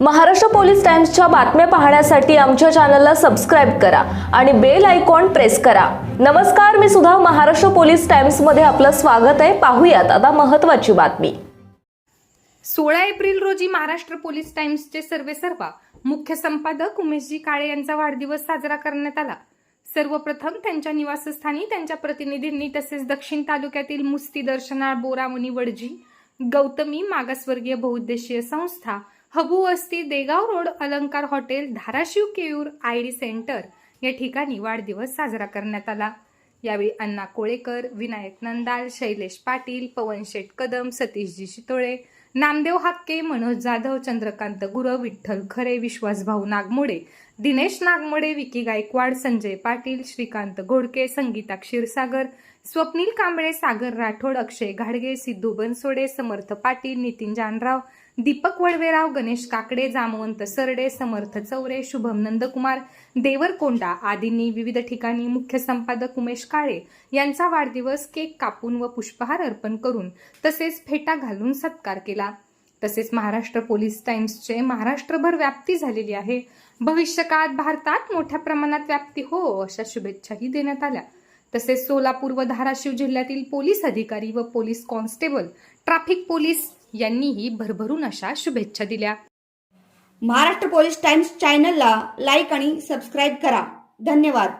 Maharashtra police टाइम्सच्या बातम्या पाहण्यासाठी आमच्या चॅनलला सबस्क्राईब करा आणि बेल आयकॉन प्रेस करा. नमस्कार मी सुद्धा महाराष्ट्र पोलीस टाइम्समध्ये आपलं स्वागत आहे. पाहूयात आता महत्वाची बातमी. सोळा एप्रिल रोजी महाराष्ट्र पोलीस टाइम्सचे सर्वेसर्वा मुख्य संपादक उमेशजी काळे यांचा वाढदिवस साजरा करण्यात आला. सर्वप्रथम त्यांच्या निवासस्थानी त्यांच्या प्रतिनिधींनी तसेच दक्षिण तालुक्यातील मुस्ती दर्शनाळ बोरामुनी वडजी गौतमी मागासवर्गीय बहुउद्देशीय संस्था हबू वस्ती Degaon road Alankar hotel Dharashiv Keyur I D centre या ठिकाणी वाढदिवस साजरा करण्यात आला. यावेळी अण्णा कोळेकर विनायक नंदाल शैलेश पाटील पवन शेट कदम सतीशजी शितोळे नामदेव हाक्के मनोज जाधव चंद्रकांत गुरव विठ्ठल खरे विश्वासभाऊ नागमोडे दिनेश नागमोडे विकी गायकवाड संजय पाटील श्रीकांत घोडके संगीता क्षीरसागर स्वप्नील कांबळे सागर राठोड अक्षय घाडगे सिद्धू बनसोडे समर्थ पाटील नितीन जानराव दीपक वळवेराव गणेश काकडे जामवंत सरडे समर्थ चौरे शुभम नंदकुमार देवरकोंडा आदींनी विविध ठिकाणी मुख्य संपादक उमेश काळे यांचा वाढदिवस केक कापून व पुष्पहार अर्पण करून तसेच फेटा घालून सत्कार केला. तसेच महाराष्ट्र पोलीस टाइम्सचे महाराष्ट्रभर व्याप्ती झालेली आहे. भविष्यकाळात भारतात मोठ्या प्रमाणात व्याप्ती हो अशा शुभेच्छाही देण्यात आल्या. तसेच सोलापूर व धाराशिव जिल्ह्यातील पोलीस अधिकारी व पोलीस कॉन्स्टेबल ट्रॅफिक पोलीस यांनीही भरभरून अशा शुभेच्छा दिल्या. महाराष्ट्र पोलीस टाइम्स चॅनलला लाईक आणि सबस्क्राईब करा. धन्यवाद.